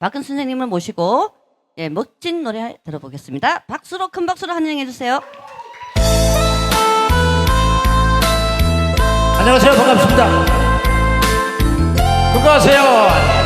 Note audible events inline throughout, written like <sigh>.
박근 선생님을 모시고 예, 멋진 노래 들어보겠습니다. 박수로 큰 박수로 환영해 주세요. 안녕하세요. 반갑습니다. 건강하세요.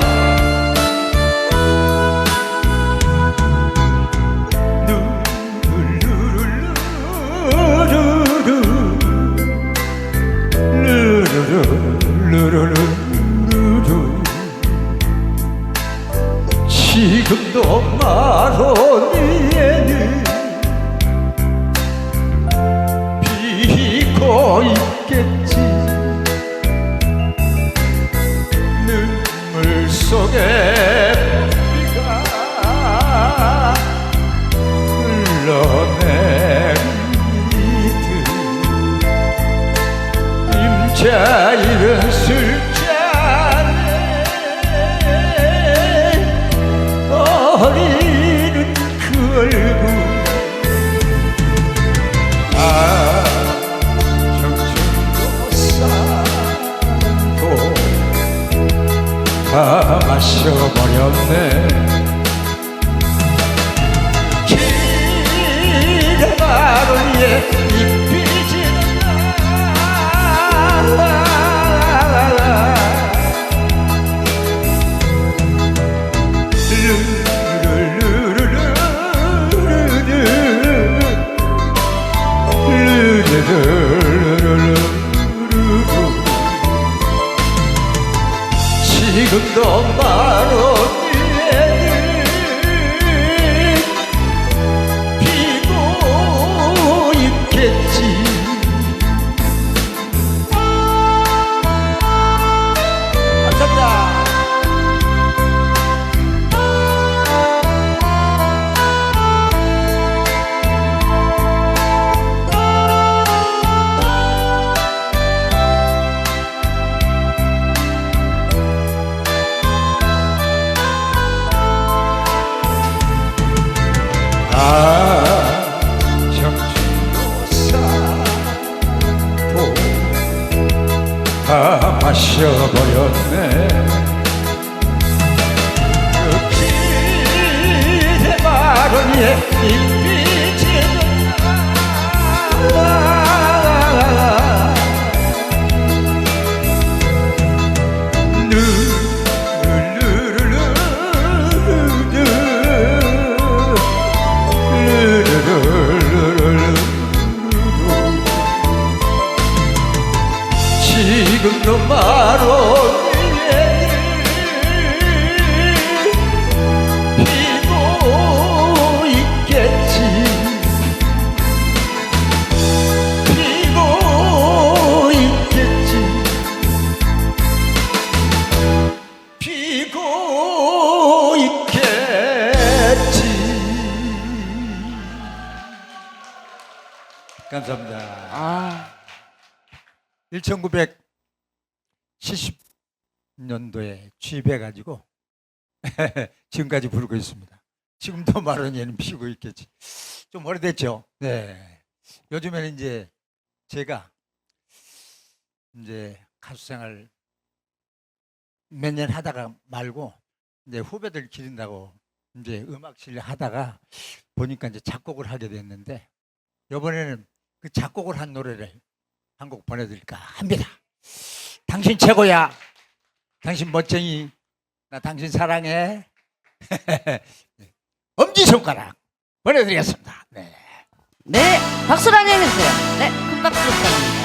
속에 다 마셔버렸네 마셔버렸네. 그 마루에 감사합니다 아, 1970년도에 취입해가지고 <laughs> 지금까지 부르고 있습니다. 지금도 마로니에는 피고 있겠지. 좀 오래됐죠. 네. 요즘에는 이제 제가 이제 가수 생활 몇 년 하다가 말고 이제 후배들 기른다고 이제 음악실 하다가 보니까 이제 작곡을 하게 됐는데 이번에는 그 작곡을 한 노래를 한 곡 보내드릴까 합니다. 당신 최고야. 당신 멋쟁이. 나 당신 사랑해. <laughs> 엄지손가락 보내드리겠습니다. 네. 네, 박수로 환영해 주세요. 네, 큰 박수로 부탁드립니다.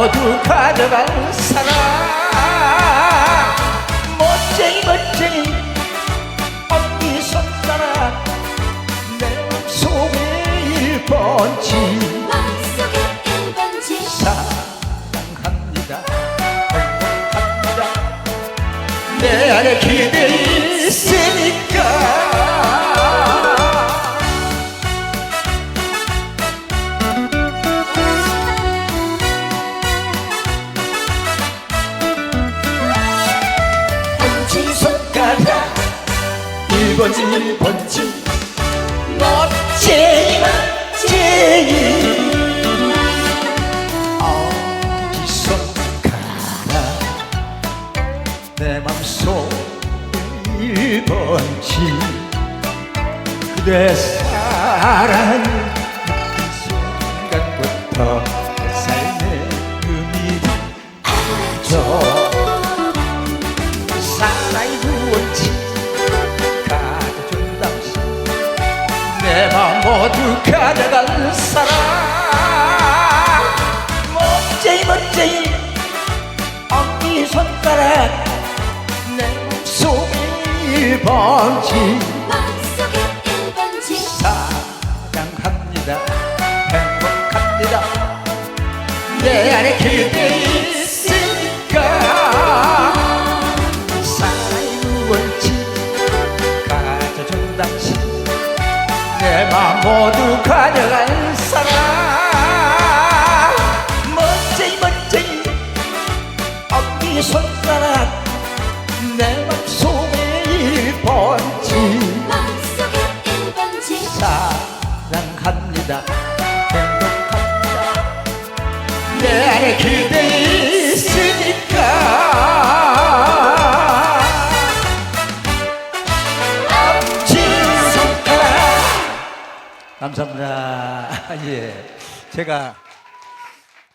모두 가져간 사람 멋쟁이 멋쟁이 언니 손사람 내 속에 일번지. 마음속에 1번지. 사랑합니다. 내 안에 기대 있어 Continue. 1번지. 마음속에 1번지. 사랑합니다. 행복합니다. 내 안에 그대 있으니까. 사랑이 무엇지. 가져준 당신. 내맘 모두 가져간 사랑 행복합니다. 내 안에 그대 있으니까. 감사합니다. <laughs> 예. 제가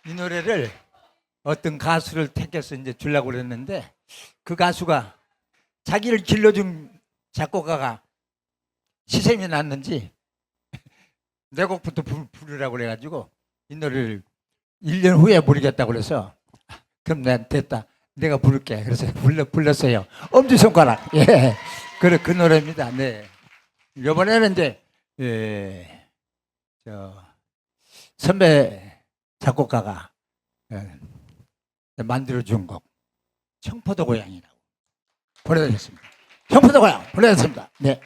이 노래를 어떤 가수를 택해서 이제 주려고 그랬는데 그 가수가 자기를 길러준 작곡가가 시샘이 났는지 내 곡부터 부, 부르라고 그래가지고 이 노래를 1년 후에 부르겠다고 그래서 그럼 내가 됐다. 내가 부를게. 그래서 불러, 불렀어요. 엄지손가락. 예. 그, 그 노래입니다. 네. 이번에는 이제 예, 저 선배 작곡가가 예, 만들어준 곡. 청포도 고향이라고. 보내드렸습니다. 청포도 고향 보내드렸습니다. 네.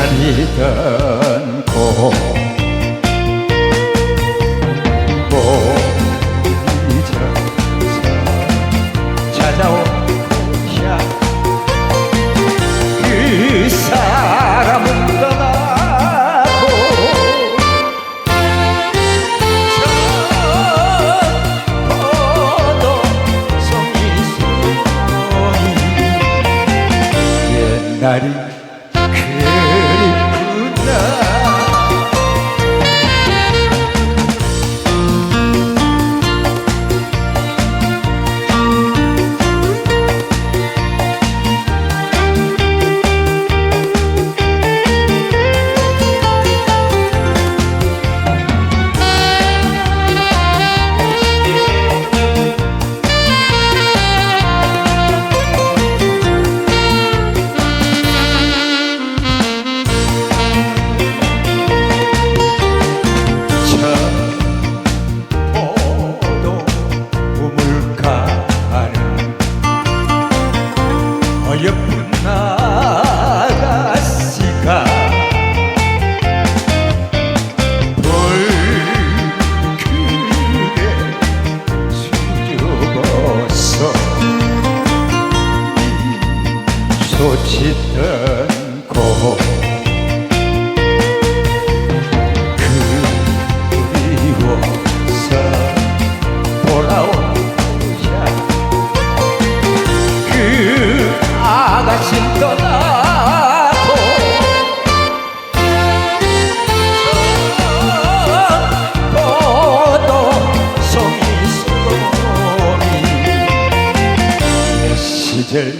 다리던 곳 잊어서 찾아온 그 사람은 떠나고. 저 포도 송이 송이 옛날이 또 짙은 곳 그리워서 돌아온 자 그 아가씨 떠나 시절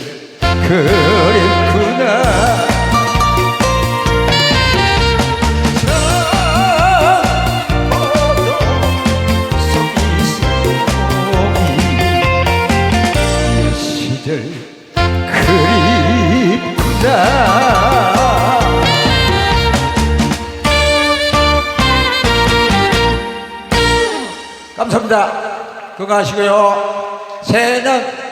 감사합니다. 건강하시고요. 새해는